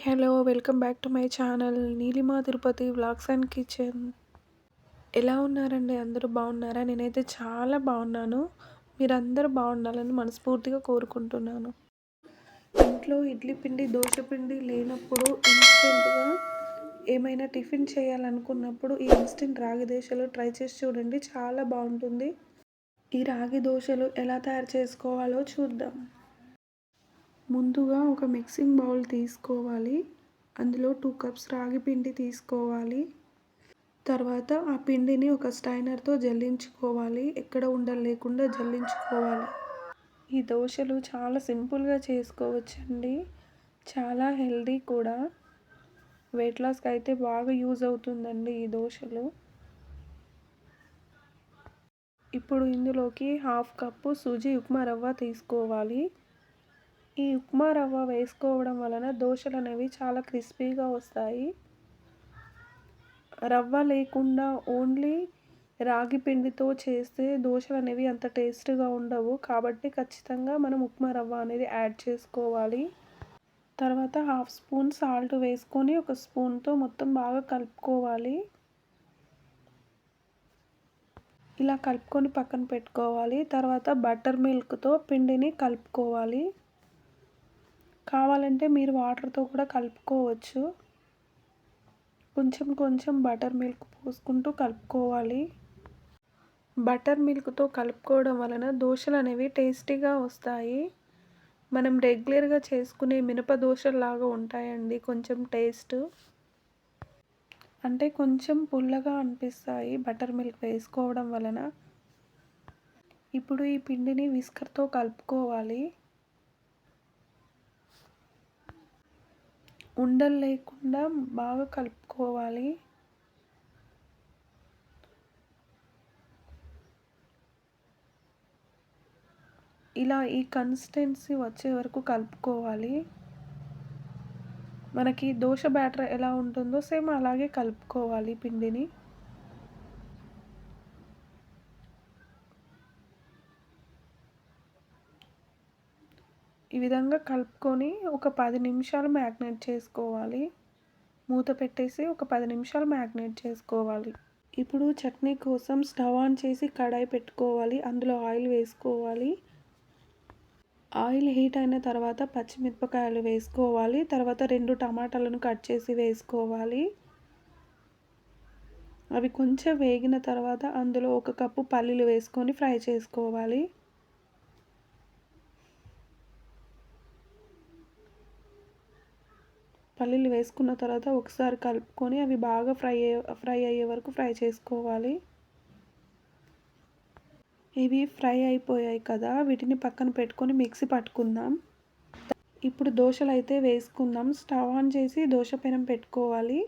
Hello welcome back to my channel Neelima Tirupati vlogs and kitchen. ఎలా ఉన్నారండి? అందరూ బాగున్నారా? నేనైతే చాలా బాగున్నాను. మీరందరూ బాగుండాలని మనస్ఫూర్తిగా కోరుకుంటున్నాను. ఇంట్లో ఇడ్లీ పిండి దోశ పిండి లేనప్పుడు ఇన్స్టెంట్గా ఏమైనా టిఫిన్ చేయాలనుకున్నప్పుడు ఈ ఇన్స్టెంట్ రాగి దోశలు ట్రై చేసి చూడండి. చాలా బాగుంటుంది. ఈ రాగి దోశలు ఎలా తయారు చేసుకోవాలో చూద్దాం. ముందుగా ఒక మిక్సింగ్ బౌల్ తీసుకోవాలి. అందులో టూ కప్స్ రాగి పిండి తీసుకోవాలి. తర్వాత ఆ పిండిని ఒక స్టైనర్తో జల్లించుకోవాలి. ఎక్కడ ఉండలు లేకుండా జల్లించుకోవాలి. ఈ దోశలు చాలా సింపుల్గా చేసుకోవచ్చండి. చాలా హెల్దీ కూడా. వెయిట్ లాస్కి అయితే బాగా యూజ్ అవుతుందండి ఈ దోశలు. ఇప్పుడు ఇందులోకి హాఫ్ కప్పు సూజీ ఉప్మా రవ్వ తీసుకోవాలి. ఈ ఉప్మా రవ్వ వేసుకోవడం వలన దోశలు అనేవి చాలా క్రిస్పీగా వస్తాయి. రవ్వ లేకుండా ఓన్లీ రాగి పిండితో చేస్తే దోశలు అనేవి అంత టేస్ట్గా ఉండవు. కాబట్టి ఖచ్చితంగా మనం ఉప్మా రవ్వ అనేది యాడ్ చేసుకోవాలి. తర్వాత హాఫ్ స్పూన్ సాల్ట్ వేసుకొని ఒక స్పూన్తో మొత్తం బాగా కలుపుకోవాలి. ఇలా కలుపుకొని పక్కన పెట్టుకోవాలి. తర్వాత బటర్ మిల్క్తో పిండిని కలుపుకోవాలి. కావాలంటే మీరు వాటర్తో కూడా కలుపుకోవచ్చు. కొంచెం కొంచెం బటర్ మిల్క్ పోసుకుంటూ కలుపుకోవాలి. బటర్ మిల్క్తో కలుపుకోవడం వలన దోశలు అనేవి టేస్టీగా వస్తాయి. మనం రెగ్యులర్గా చేసుకునే మినప దోశలాగా ఉంటాయండి కొంచెం టేస్ట్. అంటే కొంచెం పుల్లగా అనిపిస్తాయి బటర్ మిల్క్ వేసుకోవడం వలన. ఇప్పుడు ఈ పిండిని విస్కర్తో కలుపుకోవాలి. ఉండలు లేకుండా బాగా కలుపుకోవాలి. ఇలా ఈ కన్సిస్టెన్సీ వచ్చే వరకు కలుపుకోవాలి. మనకి దోశ బ్యాటర్ ఎలా ఉంటుందో సేమ్ అలాగే కలుపుకోవాలి పిండిని. ఈ విధంగా కలుపుకొని ఒక పది నిమిషాలు మ్యాగ్నేట్ చేసుకోవాలి. మూత పెట్టేసి ఒక పది నిమిషాలు మ్యాగ్నేట్ చేసుకోవాలి. ఇప్పుడు చట్నీ కోసం స్టవ్ ఆన్ చేసి కడాయి పెట్టుకోవాలి. అందులో ఆయిల్ వేసుకోవాలి. ఆయిల్ హీట్ అయిన తర్వాత పచ్చిమిరపకాయలు వేసుకోవాలి. తర్వాత రెండు టమాటాలను కట్ చేసి వేసుకోవాలి. అవి కొంచెం వేగిన తర్వాత అందులో ఒక కప్పు పల్లీలు వేసుకొని ఫ్రై చేసుకోవాలి. పల్లీలు వేసుకున్న తర్వాత ఒకసారి కలుపుకొని అవి బాగా ఫ్రై ఫ్రై అయ్యే వరకు ఫ్రై చేసుకోవాలి. ఇవి ఫ్రై అయిపోయాయి కదా వీటిని పక్కన పెట్టుకొని మిక్సీ పట్టుకుందాం. ఇప్పుడు దోశలు అయితే వేసుకుందాం. స్టవ్ ఆన్ చేసి దోశ పెనం పెట్టుకోవాలి.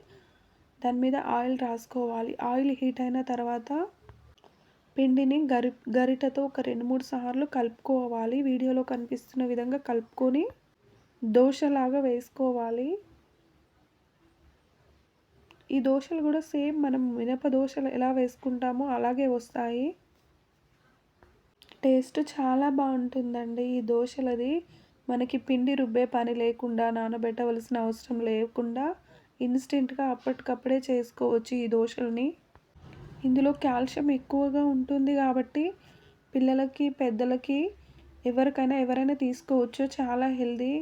దాని మీద ఆయిల్ రాసుకోవాలి. ఆయిల్ హీట్ అయిన తర్వాత పిండిని గరి గరిటతో ఒక రెండు మూడు సార్లు కలుపుకోవాలి. వీడియోలో కనిపిస్తున్న విధంగా కలుపుకొని దోశలాగా వేసుకోవాలి. ఈ దోశలు కూడా సేమ్ మనం మినప దోశలు ఎలా వేసుకుంటామో అలాగే వస్తాయి. టేస్ట్ చాలా బాగుంటుందండి ఈ దోశలది. మనకి పిండి రుబ్బే పని లేకుండా నానబెట్టవలసిన అవసరం లేకుండా ఇన్స్టెంట్గా అప్పటికప్పుడే చేసుకోవచ్చు ఈ దోశల్ని. ఇందులో కాల్షియం ఎక్కువగా ఉంటుంది కాబట్టి పిల్లలకి పెద్దలకి ఎవరికైనా ఎవరైనా తీసుకోవచ్చు. చాలా హెల్దీ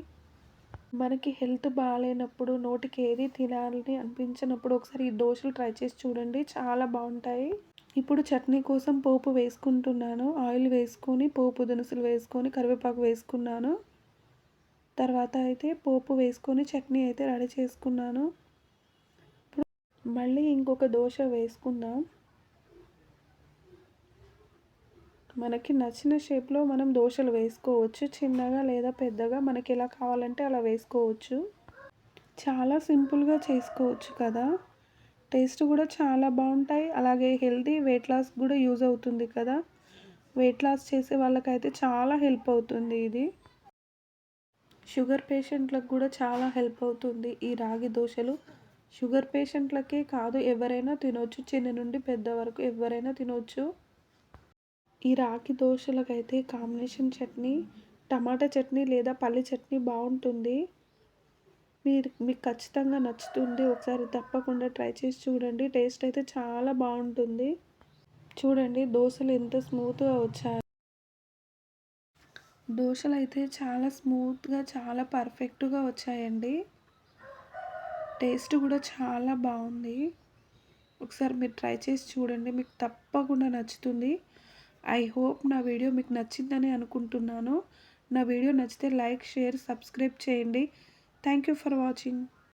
మనకి హెల్త్ బాగాలేనప్పుడు నోటికి ఏది తినాలని అనిపించినప్పుడు ఒకసారి ఈ దోశలు ట్రై చేసి చూడండి. చాలా బాగుంటాయి. ఇప్పుడు చట్నీ కోసం పోపు వేసుకుంటున్నాను. ఆయిల్ వేసుకొని పోపు దినుసులు వేసుకొని కరివేపాకు వేసుకున్నాను. తర్వాత అయితే పోపు వేసుకొని చట్నీ అయితే రెడీ చేసుకున్నాను. ఇప్పుడు మళ్ళీ ఇంకొక దోశ వేసుకుందాం. మనకి నచ్చిన షేప్లో మనం దోశలు వేసుకోవచ్చు. చిన్నగా లేదా పెద్దగా మనకి ఎలా కావాలంటే అలా వేసుకోవచ్చు. చాలా సింపుల్గా చేసుకోవచ్చు కదా. టేస్ట్ కూడా చాలా బాగుంటాయి. అలాగే హెల్తీ వెయిట్ లాస్ కూడా యూజ్ అవుతుంది కదా. వెయిట్ లాస్ చేసే వాళ్ళకైతే చాలా హెల్ప్ అవుతుంది ఇది. షుగర్ పేషెంట్లకు కూడా చాలా హెల్ప్ అవుతుంది ఈ రాగి దోశలు. షుగర్ పేషెంట్లకే కాదు ఎవరైనా తినొచ్చు. చిన్న నుండి పెద్ద వరకు ఎవరైనా తినొచ్చు. ఈ రాగి దోశలకైతే కాంబినేషన్ చట్నీ టమాటా చట్నీ లేదా పల్లి చట్నీ బాగుంటుంది. మీరు మీకు ఖచ్చితంగా నచ్చుతుంది. ఒకసారి తప్పకుండా ట్రై చేసి చూడండి. టేస్ట్ అయితే చాలా బాగుంటుంది. చూడండి దోశలు ఎంత స్మూత్గా వచ్చాయి. దోశలు అయితే చాలా స్మూత్గా చాలా పర్ఫెక్ట్గా వచ్చాయండి. టేస్ట్ కూడా చాలా బాగుంది. ఒకసారి మీరు ట్రై చేసి చూడండి. మీకు తప్పకుండా నచ్చుతుంది. ఐ హోప్ నా వీడియో మీకు నచ్చిందని అనుకుంటున్నాను. నా వీడియో నచ్చితే లైక్ షేర్ సబ్స్క్రైబ్ చేయండి. Thank you for watching.